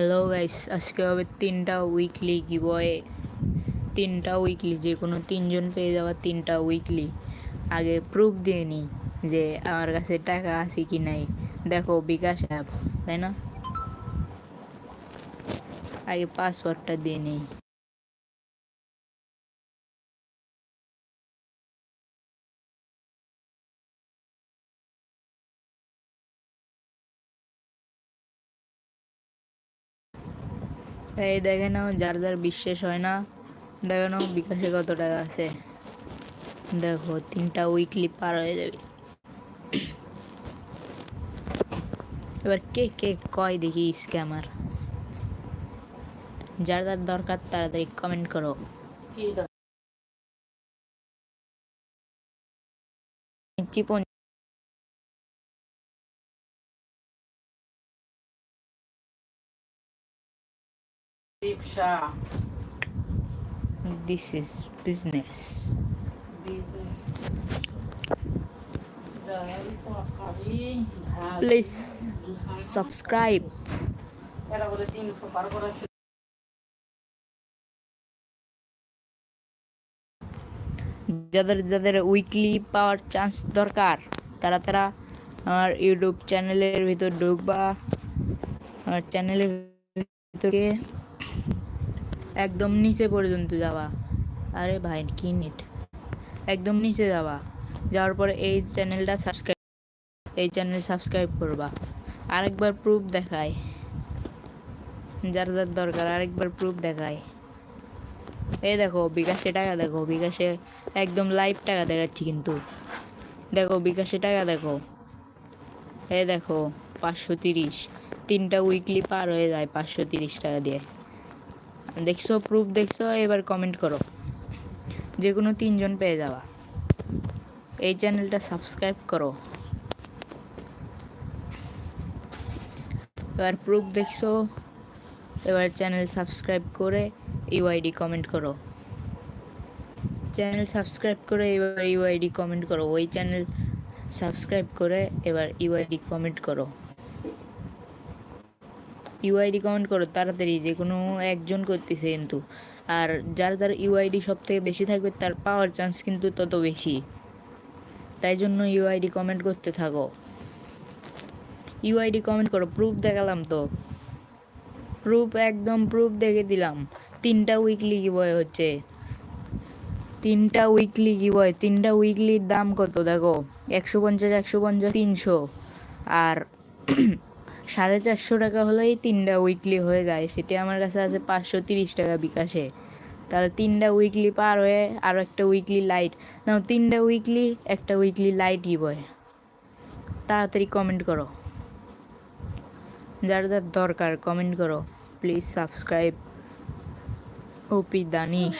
Hello guys আজকে হবে তিনটা উইকলি গিবয়ে তিনটা উইকলি যে কোনো তিনজন পেয়ে যাওয়া তিনটা উইকলি আগে প্রুফ দিয়ে নিই যে আমার কাছে টাকা আছে কি নাই। দেখো বিকাশ অ্যাপ তাই না? আগে পাসওয়ার্ডটা দিয়ে নিই। এই দেখে নাও যার যার বিশ্বাস হয় না দেখে নাও বিকাশে কত টাকা আছে। দেখো তিনটা উইকলি পার হয়ে যাবে। এবার কে কে কয় দেখি স্ক্যামার যার যার দরকার তাড়াতাড়ি কমেন্ট করো। চিপন Please subscribe. এরা বলে তিনশো পার করা যাদের যাদের উইকলি পাওয়ার চান্স দরকার তারা তারা আমার ইউটিউব চ্যানেলের ভিতর ঢুকবা। আমার চ্যানেলের ভিতরে একদম নিচে পর্যন্ত যাওয়া। আরে ভাই, কি নেট একদম নিচে যাওয়া। যাওয়ার পরে এই চ্যানেলটা সাবস্ক্রাইব এই চ্যানেল সাবস্ক্রাইব করবা। আরেকবার প্রুফ দেখায়। যার যার দরকার, আরেকবার প্রুফ দেখায়। এই দেখো, বিকাশে টাকা দেখো। বিকাশে একদম লাইভ টাকা দেখাচ্ছি কিন্তু। দেখো, বিকাশে টাকা দেখো। এই দেখো, পাঁচশো তিরিশ। তিনটা উইকলি পার হয়ে যায় পাঁচশো তিরিশ টাকা দিয়ে। দেখছ প্রুফ দেখছ, এবার কমেন্ট করো। যে কোনো তিনজন পেয়ে যাওয়া এই চ্যানেলটা সাবস্ক্রাইব করো। এবার প্রুফ দেখছ, এবার চ্যানেল সাবস্ক্রাইব করে ইউআইডি কমেন্ট করো। চ্যানেল সাবস্ক্রাইব করে এবার ইউআইডি কমেন্ট করো। ওই চ্যানেল সাবস্ক্রাইব করে এবার ইউআইডি কমেন্ট করো। ইউআইডি কমেন্ট করো, তাড়াতাড়ি, যে কোনো একজন করতেছে কিন্তু। আর যার যার ইউআইডি সব থেকে বেশি থাকবে, তার পাওয়ার চান্স কিন্তু তত বেশি। তাই জন্য ইউআইডি কমেন্ট করতে থাকো। ইউআইডি কমেন্ট করো প্রুফ দেখালাম তো। প্রুফ একদম প্রুফ দেখে দিলাম। তিনটা উইকলি কি বয় হচ্ছে। তিনটা উইকলি কি বয় তিনটা উইকলির দাম কত দেখো? একশো পঞ্চাশ একশো পঞ্চাশ, তিনশো। আর সাড়ে চারশো টাকা হলেই তিনটা উইকলি হয়ে যায়। সেটি আমার কাছে আছে পাঁচশো তিরিশ টাকা বিকাশে। তাহলে তিনটা উইকলি পার হয়ে আরও একটা উইকলি লাইট না তিনটা উইকলি একটা উইকলি লাইট কি বয় তাড়াতাড়ি কমেন্ট করো। যার যার দরকার কমেন্ট করো। প্লিজ সাবস্ক্রাইব ওপি দানিশ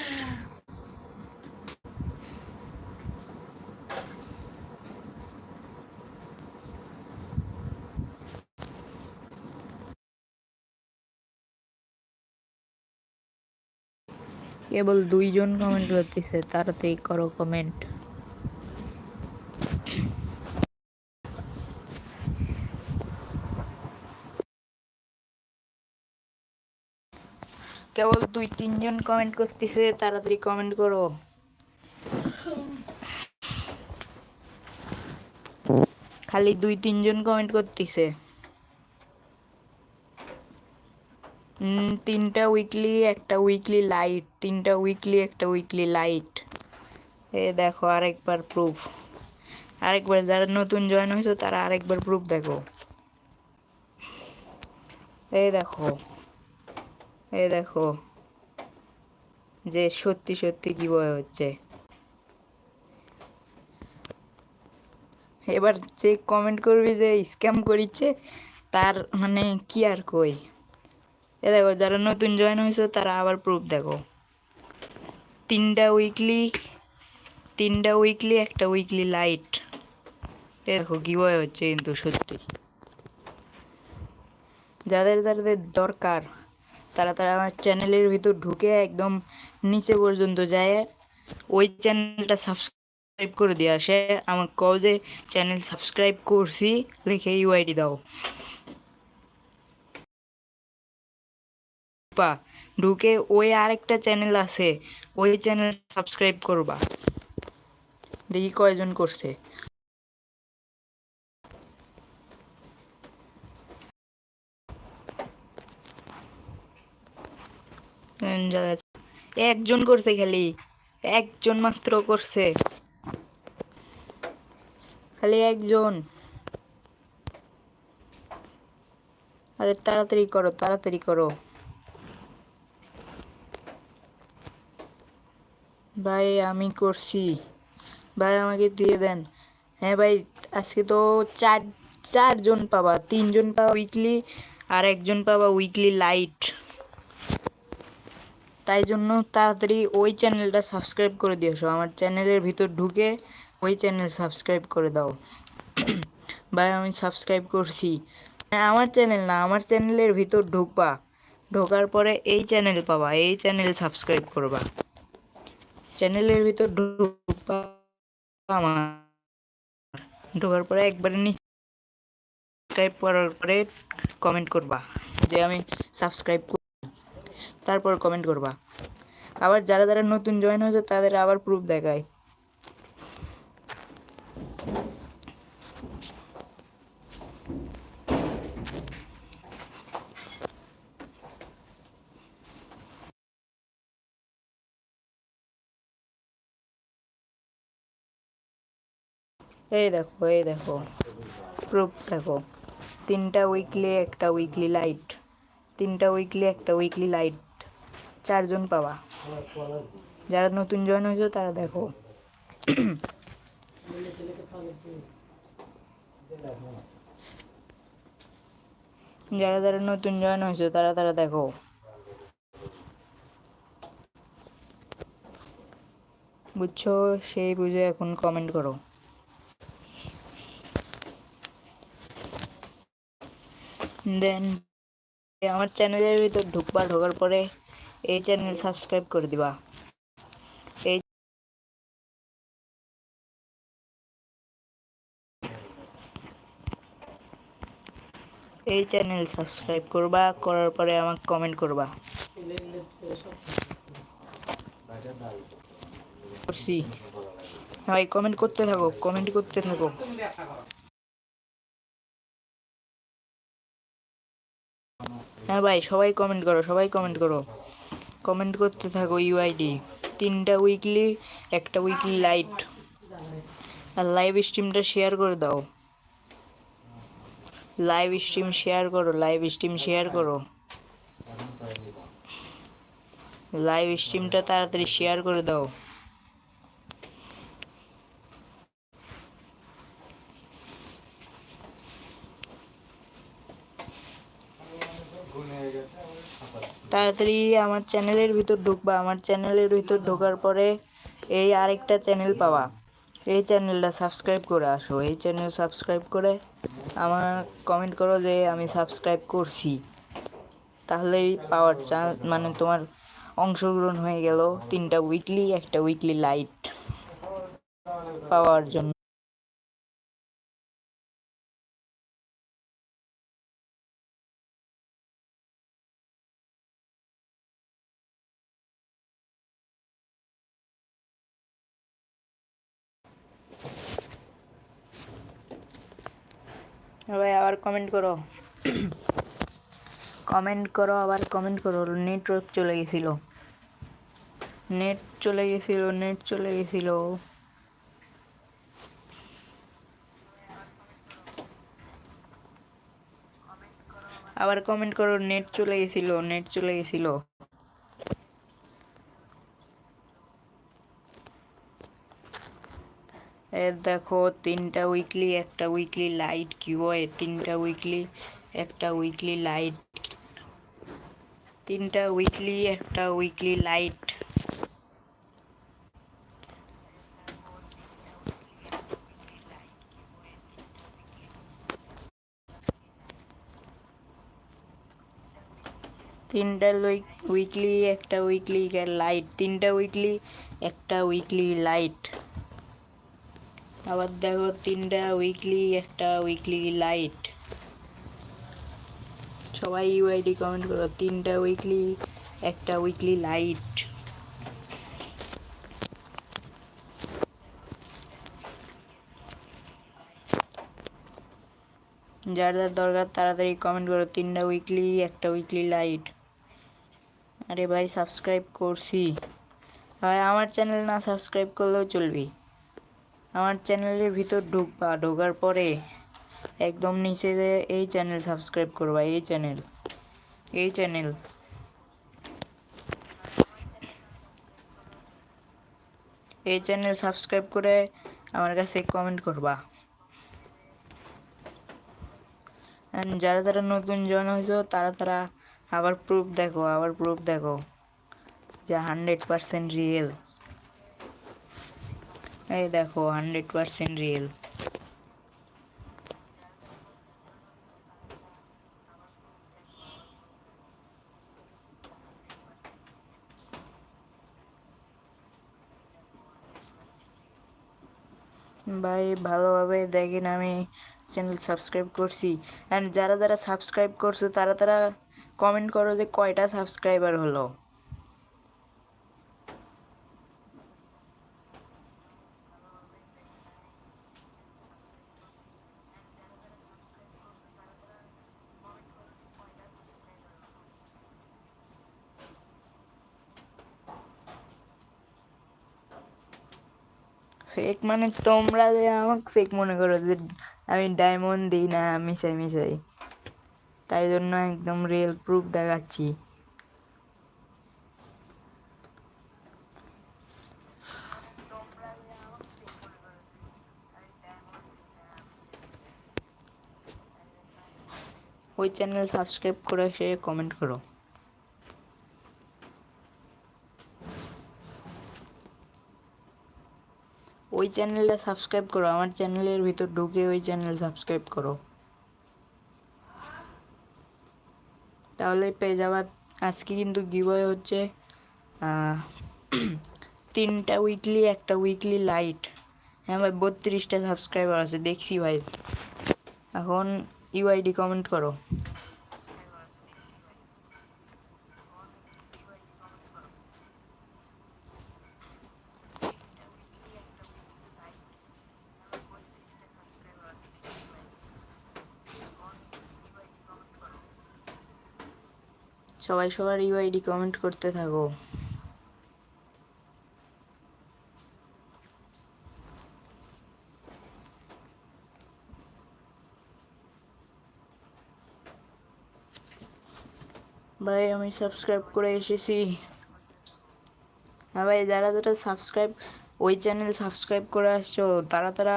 কেবল দুইজন কমেন্ট করতেছে তাড়াতাড়ি করো কমেন্ট কেবল দুই, তিনজন কমেন্ট করতেছে, তাড়াতাড়ি কমেন্ট করো। খালি দুই, তিনজন কমেন্ট করতেছে। তিনটা উইকলি একটা উইকলি লাইট তিনটা উইকলি একটা উইকলি লাইট এ দেখো আরেকবার প্রুফ আরেকবার যারা নতুন জয়েন হয়েছে, তারা আরেকবার প্রুফ দেখো। এই দেখো এই দেখো, যে সত্যি সত্যি কি বয় হচ্ছে। এবার যে কমেন্ট করবি যে স্ক্যাম করিচ্ছে, তার মানে কি আর কই? এ দেখো, যারা নতুন জয়েন হয়েছে, তারা আবার প্রুফ দেখো। তিনটা উইকলি তিনটা উইকলি একটা উইকলি লাইট এ দেখো বয় হচ্ছে কিন্তু সত্যি। যাদের যাদের দরকার, তারা তারা আমার চ্যানেলের ভিতর ঢুকে একদম নিচে পর্যন্ত যায়। ওই চ্যানেলটা সাবস্ক্রাইব করে দিয়ে আসে। আমার কও যে চ্যানেল সাবস্ক্রাইব করছি, লিখে ইউআইডি দাও। ঢুকবা। ঢুকে ওই আরেকটা চ্যানেল আছে, ওই চ্যানেল সাবস্ক্রাইব করবা। দেখি কয়জন করছে। একজন করছে খালি, একজন মাত্র করছে। খালি একজন। আরে তাড়াতাড়ি করো তাড়াতাড়ি করো। ভাই, আমি করছি। ভাই, আমাকে দিয়ে দেন। হ্যাঁ ভাই, আজকে তো চার, চারজন পাবা, তিনজন পাবা উইকলি আর একজন পাবা উইকলি লাইট তাই জন্য তাড়াতাড়ি ওই চ্যানেলটা সাবস্ক্রাইব করে দিয়েছ আমার চ্যানেলের ভিতর ঢুকে ওই চ্যানেল সাবস্ক্রাইব করে দাও। ভাই, আমি সাবস্ক্রাইব করছি। হ্যাঁ আমার চ্যানেল না, আমার চ্যানেলের ভিতর ঢুকবা। ঢোকার পরে এই চ্যানেল পাবা, এই চ্যানেল সাবস্ক্রাইব করবা। চ্যানেলের ভিতর ঢুকবা আমার। ঢোকার পরে একবারে নিচে সাবস্ক্রাইব করার পরে কমেন্ট করবা যে আমি সাবস্ক্রাইব তারপর কমেন্ট করবা। আবার যারা যারা নতুন জয়েন হয়েছে তাদের আবার প্রুফ দেখায়। এই দেখো এই দেখো। প্রুফ দেখো। তিনটা উইকলি একটা উইকলি লাইট তিনটা উইকলি একটা উইকলি লাইট চারজন পাওয়া যারা নতুন জয়েন হয়েছে, তারা দেখো। যারা যারা নতুন জয়েন হয়েছে, তারা তারা দেখো। বুঝছ? সেই বুঝে এখন কমেন্ট করো। দেন আমার চ্যানেলের ভিতর ঢুকবা, ঢোকার পরে এই চ্যানেল সাবস্ক্রাইব করে দিবা। এই এই চ্যানেল সাবস্ক্রাইব করবা, করার পরে আমাকে কমেন্ট করবা। করছি। ভাই কমেন্ট করতে থাকো কমেন্ট করতে থাকো। হ্যাঁ ভাই, সবাই কমেন্ট করো, সবাই কমেন্ট করো। কমেন্ট করতে থাকো ইউআইডি তিনটা উইকলি একটা উইকলি লাইট আর লাইভ স্ট্রিমটা শেয়ার করে দাও। লাইভ স্ট্রিম শেয়ার করো লাইভ স্ট্রিম শেয়ার করো। লাইভ স্ট্রিমটা তাড়াতাড়ি শেয়ার করে দাও। তাড়াতাড়ি আমার চ্যানেলের ভিতর ঢুকবা। আমার চ্যানেলের ভিতর ঢোকার পরে এই আরেকটা চ্যানেল পাওয়া। এই চ্যানেলটা সাবস্ক্রাইব করে আসো। এই চ্যানেল সাবস্ক্রাইব করে আমার কমেন্ট করো যে আমি সাবস্ক্রাইব করছি। তাহলেই পাওয়ার চান্স মানে তোমার অংশগ্রহণ হয়ে গেল তিনটা উইকলি একটা উইকলি লাইট পাওয়ার জন্য ভাই আবার কমেন্ট করো। কমেন্ট করো, আবার কমেন্ট করো। নেটওয়ার্ক চলে গেছিল। নেট চলে গেছিল নেট চলে গেছিল। আবার কমেন্ট করো নেট চলে গেছিল নেট চলে গেছিল। দেখো, তিনটা উইকলি একটা উইকলি লাইট কি হয় তিনটা উইকলি একটা উইকলি লাইট তিনটা উইকলি একটা উইকলি লাইট তিনটা উইকলি একটা উইকলি লাইট তিনটা উইকলি একটা উইকলি লাইট আবার দেখো তিনটা উইকলি একটা উইকলি লাইট সবাই ইউআইডি কমেন্ট করো, তিনটা উইকলি একটা উইকলি লাইট যার যার দরকার তাড়াতাড়ি কমেন্ট করো, তিনটা উইকলি একটা উইকলি লাইট আরে ভাই সাবস্ক্রাইব করছি। ভাই, আমার চ্যানেল না সাবস্ক্রাইব করলেও চলবি। আমার চ্যানেলের ভিতর ঢুকবা ঢোকার পরে একদম নিচে এই চ্যানেল সাবস্ক্রাইব করবা এই চ্যানেল এই চ্যানেল। এই চ্যানেল সাবস্ক্রাইব করে আমার কাছে কমেন্ট করবা। যারা যারা নতুন জয়েন হয়েছো, তারা তারা আবার প্রুফ দেখো, আবার প্রুফ দেখো যে হান্ড্রেড পার্সেন্ট রিয়েল এই দেখো হান্ড্রেড পার্সেন্ট রিয়েল ভাই ভালোভাবে দেখেন আমি চ্যানেল সাবস্ক্রাইব করছি। অ্যান্ড যারা যারা সাবস্ক্রাইব করছ, তারা তারা কমেন্ট করো যে কয়টা সাবস্ক্রাইবার হলো ফেক মানে তোমরা যে আমাকে ফেক মনে করো যে আমি ডায়মন্ড দিই না মিশাই মিশাই। তাই জন্য একদম রিয়েল প্রুফ দেখাচ্ছি। ওই চ্যানেল সাবস্ক্রাইব করে সে কমেন্ট করো। ওই চ্যানেলটা সাবস্ক্রাইব করো, আমার চ্যানেলের ভিতর ঢুকে ওই চ্যানেল সাবস্ক্রাইব করো। তাহলে পেয়ে যাবা। আজকে কিন্তু গিভওয়ে হচ্ছে তিনটা উইকলি একটা উইকলি লাইট হ্যাঁ ভাই, বত্রিশটা সাবস্ক্রাইবার আছে, দেখছি ভাই। এখন ইউআইডি কমেন্ট করো। সবাই সবার ইউআইডি কমেন্ট করতে থাকো। ভাই, আমি সাবস্ক্রাইব করে এসেছি। হ্যাঁ ভাই, যারা যারা সাবস্ক্রাইব ওই চ্যানেল সাবস্ক্রাইব করে আসছো, তারা তারা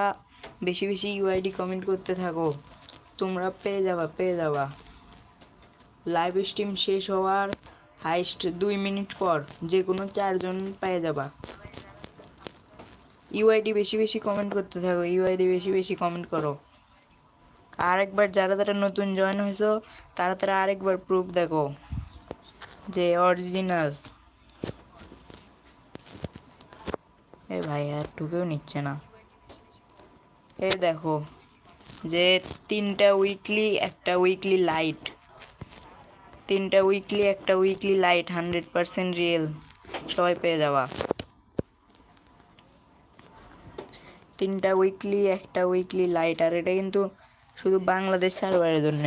বেশি বেশি ইউআইডি কমেন্ট করতে থাকো। তোমরা পেয়ে যাবা পেয়ে যাবা। লাইভ স্ট্রিম শেষ হওয়ার হাইস্ট দুই মিনিট পর যে কোনো চারজন পেয়ে যাবা। ইউআইডি বেশি বেশি কমেন্ট করতে থাকো ইউআইডি বেশি বেশি কমেন্ট করো। আরেকবার যারা যারা নতুন জয়েন হয়েছো, তারা তারা আরেকবার প্রুফ দেখো যে অরিজিনাল এ ভাই, আর ঢুকেও নিচ্ছে না। এ দেখো যে তিনটা উইকলি একটা উইকলি লাইট তিনটা উইকলি একটা weekly lite hundred percent real সবাই পেয়ে যাওয়া তিনটা উইকলি একটা উইকলি লাইট আর এটা কিন্তু শুধু বাংলাদেশ সার্ভারের জন্য।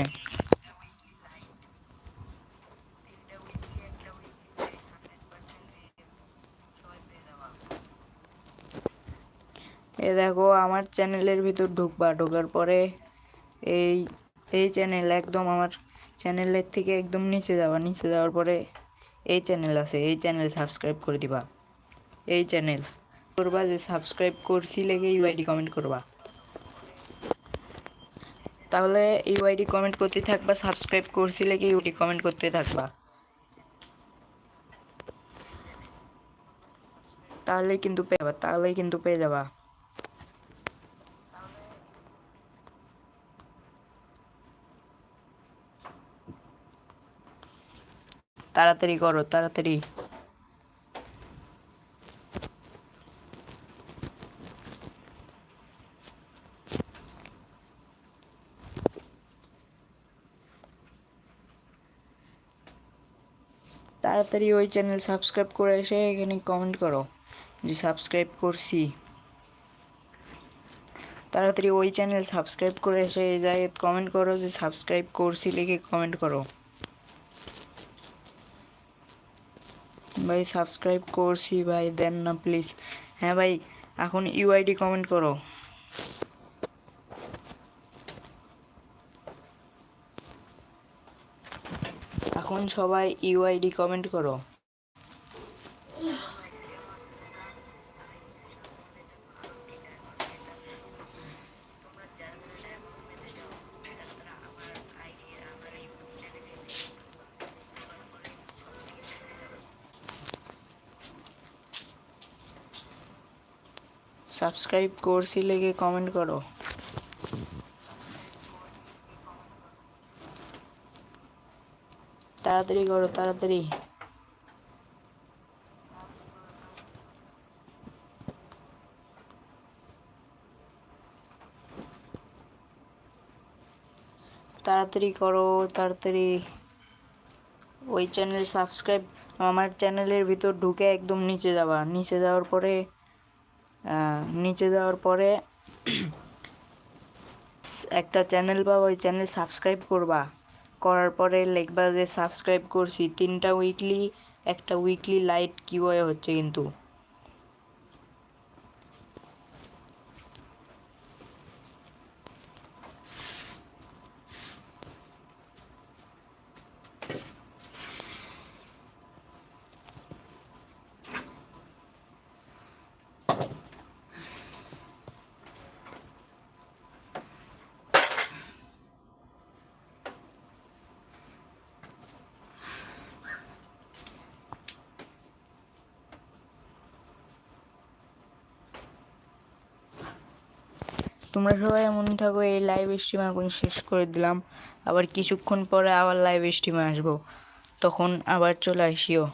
এ দেখো, আমার চ্যানেলের ভিতর ঢুকবা। ঢোকার পরে এই এই চ্যানেল একদম আমার চ্যানেলের থেকে একদম নিচে যাবা নিচে যাওয়ার পরে এই চ্যানেল আছে, এই চ্যানেল সাবস্ক্রাইব করে দিবা। এই চ্যানেল করবা যে সাবস্ক্রাইব করছি লেগে ইউআইডি কমেন্ট করবা। তাহলে ইউআইডি কমেন্ট করতে থাকবা সাবস্ক্রাইব করছি লেগে ইউআইডি কমেন্ট করতে থাকবা। তাহলে কিন্তু পেয়ে যাবা, তাহলেই কিন্তু পেয়ে যাবা। তাড়াতাড়ি করো, তাড়াতাড়ি। তাড়াতাড়ি ওই চ্যানেল সাবস্ক্রাইব করে এসে এখানে কমেন্ট করো যে সাবস্ক্রাইব করছি। তাড়াতাড়ি ওই চ্যানেল সাবস্ক্রাইব করে এসে এই জায়গায় কমেন্ট করো যে সাবস্ক্রাইব করছি লিখে কমেন্ট করো। ভাই সাবস্ক্রাইব করছি ভাই, দেন না প্লিজ হ্যাঁ ভাই, এখন ইউআইডি কমেন্ট করো। এখন সবাই ইউআইডি কমেন্ট করো। সাবস্ক্রাইব করছি লেগে কমেন্ট করো। তাড়াতাড়ি করো, তাড়াতাড়ি। তাড়াতাড়ি করো, তাড়াতাড়ি। ওই চ্যানেল সাবস্ক্রাইব আমার চ্যানেলের ভিতর ঢুকে একদম নিচে যাবা। নিচে যাওয়ার পরে নিচে যাওয়ার পরে একটা চ্যানেল বা ওই চ্যানেল সাবস্ক্রাইব করবা। করার পরে লিখবা যে সাবস্ক্রাইব করছি। তিনটা উইকলি একটা উইকলি লাইট কিউ হচ্ছে কিন্তু। তোমরা সবাই এমনই থাকো, এই লাইভ স্ট্রিম এখন শেষ করে দিলাম। আবার কিছুক্ষণ পরে আবার লাইভ স্ট্রিমে আসব। তখন আবার চলে আসিও।